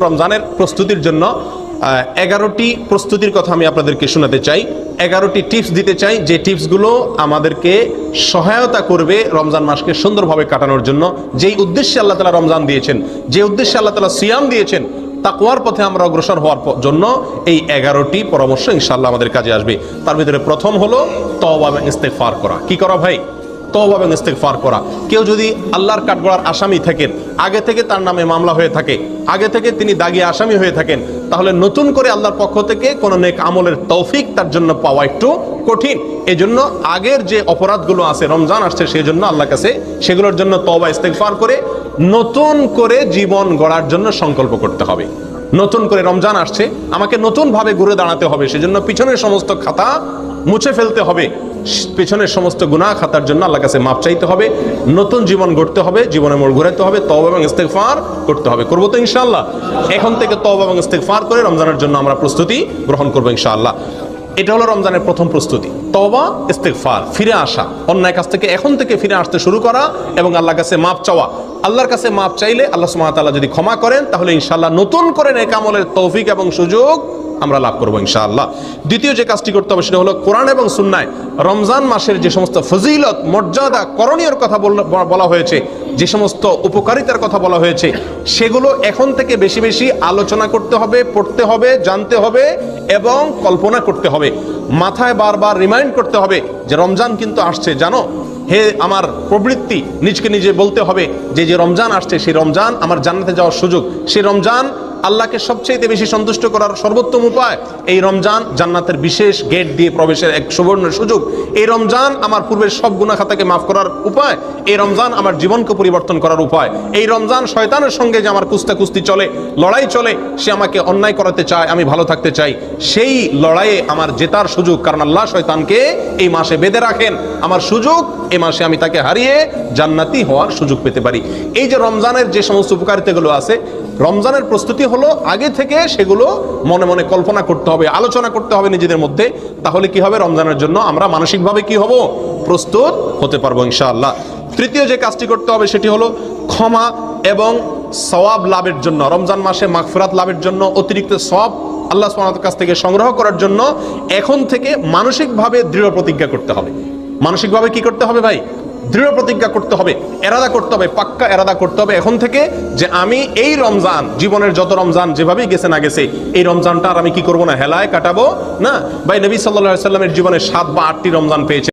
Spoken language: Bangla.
রমজানের প্রস্তুতির জন্য এগারোটি প্রস্তুতির কথা আমি আপনাদেরকে শোনাতে চাই। এগারোটি টিপস দিতে চাই, যে টিপসগুলো আমাদেরকে সহায়তা করবে রমজান মাসকে সুন্দরভাবে কাটানোর জন্য। যেই উদ্দেশ্যে আল্লাহ তালা রমজান দিয়েছেন, যে উদ্দেশ্যে আল্লাহ তালা সিয়াম দিয়েছেন তাকুয়ার পথে আমরা অগ্রসর হওয়ার জন্য এই এগারোটি পরামর্শ ইনশাল্লাহ আমাদের কাজে আসবে। তার ভিতরে প্রথম হলো তওবা ইস্তেফার করা। কি করা ভাই? তওবা এবং ইস্তেগফার করা। কেউ যদি আল্লাহর কাঠগড়ার আসামি থাকেন, আগে থেকে তার নামে মামলা হয়ে থাকে, আগে থেকে তিনি দাগি আসামি হয়ে থাকেন, তাহলে নতুন করে আল্লাহর পক্ষ থেকে কোনো নেক আমলের তৌফিক তার জন্য পাওয়া একটু কঠিন। এজন্য আগের যে অপরাধগুলো আছে, রমজান আসছে সেই জন্য আল্লাহর কাছে সেগুলোর জন্য তওবা, ইস্তেগফার করে নতুন করে জীবন গড়ার জন্য সংকল্প করতে হবে। নতুন করে রমজান আসছে, আমাকে নতুনভাবে ঘুরে দাঁড়াতে হবে। সেজন্য পিছনের সমস্ত খাতা মুছে ফেলতে হবে। পেছনের সমস্ত গুণা খাতার জন্য আল্লাহ কাছে মাপ চাইতে হবে। নতুন জীবন গড়তে হবে, জীবনে মোড় ঘুরাইতে হবে তব এবং ইস্তেকফার করতে হবে। করব তো ইনশাআল্লাহ। এখন থেকে তব এবং ইস্তেকফার করে রমজানের জন্য আমরা প্রস্তুতি গ্রহণ করব ইনশাআল্লাহ। এটা হলো রমজানের প্রথম প্রস্তুতি। তবা ইস্তেকফার ফিরে আসা। অন্যায় কাছ থেকে এখন থেকে ফিরে আসতে শুরু করা এবং আল্লাহর কাছে মাপ চাওয়া। আল্লাহর কাছে মাপ চাইলে আল্লাহ সুমাতাল্লাহ যদি ক্ষমা করেন, তাহলে ইনশাল্লাহ নতুন করে নেকামলের তৌফিক এবং সুযোগ আমরা লাভ করব ইনশাআল্লাহ। দ্বিতীয় যে কাজটি করতে হবে সেটা হলো কোরআন এবং সুন্নায় রমজান মাসের যে সমস্ত ফজিলত, মর্যাদা, করণীয়র কথা বল- হয়েছে, যে সমস্ত উপকারিতার কথা বলা হয়েছে, সেগুলো এখন থেকে বেশি বেশি আলোচনা করতে হবে, পড়তে হবে, জানতে হবে এবং কল্পনা করতে হবে। মাথায় বারবার রিমাইন্ড করতে হবে যে রমজান কিন্তু আসছে, জানো? হে আমার প্রবৃত্তি, নিজকে নিজে বলতে হবে যে যে রমজান আসছে, সেই রমজান আমার জান্নাতে যাওয়ার সুযোগ। সেই রমজান আল্লাহকে সবচেয়ে বেশি সন্তুষ্ট করার সর্বোত্তম উপায়, এই রমজান জান্নাতের বিশেষ গেট দিয়ে প্রবেশের এক সুবর্ণ সুযোগ। এই রমজান আমার পূর্বের সব গুণা খাতাকে মাফ করার উপায়, এই রমজান আমার জীবনকে পরিবর্তন করার উপায়। এই রমজান শয়তানের সঙ্গে যে আমার কুস্তা কুস্তি চলে, লড়াই চলে, সে আমাকে অন্যায় করাতে চায়, আমি ভালো থাকতে চাই। সেই লড়াইয়ে আমার জেতার সুযোগ, কারণ আল্লাহ শয়তানকে এই মাসে বেঁধে রাখেন। আমার সুযোগ এই মাসে আমি তাকে হারিয়ে জান্নাতি হওয়ার সুযোগ পেতে পারি। এই যে রমজানের যে সমস্ত উপকারিতাগুলো আছে রমজানের প্রস্তুতি হলো আগে থেকে সেগুলো মনে মনে কল্পনা করতে হবে, আলোচনা করতে হবে নিজেদের মধ্যে। তাহলে কি হবে? রমজানের জন্য আমরা মানসিকভাবে কি হব? প্রস্তুত হতে পারব ইনশাআল্লাহ। তৃতীয় যে কাজটি করতে হবে সেটি হলো ক্ষমা এবং সওয়াব লাভের জন্য, রমজান মাসে মাগফিরাত লাভের জন্য, অতিরিক্ত সব আল্লাহ সুবহানাহু কাছ থেকে সংগ্রহ করার জন্য এখন থেকে মানসিকভাবে দৃঢ় প্রতিজ্ঞা করতে হবে। মানসিকভাবে কি করতে হবে ভাই? দৃঢ় প্রতিজ্ঞা করতে হবে, এরাদা করতে হবে, পাক্কা এরাদা করতে হবে এখন থেকে যে আমি এই রমজান, জীবনের যত রমজান যেভাবেই গেছে না গেছে, এই রমজানটা আর আমি কি করব না? হেলায় কাটাবো? না। ভাই, নবী সাল্লা সাল্লামের জীবনে সাত বা আটটি রমজান পেয়েছে।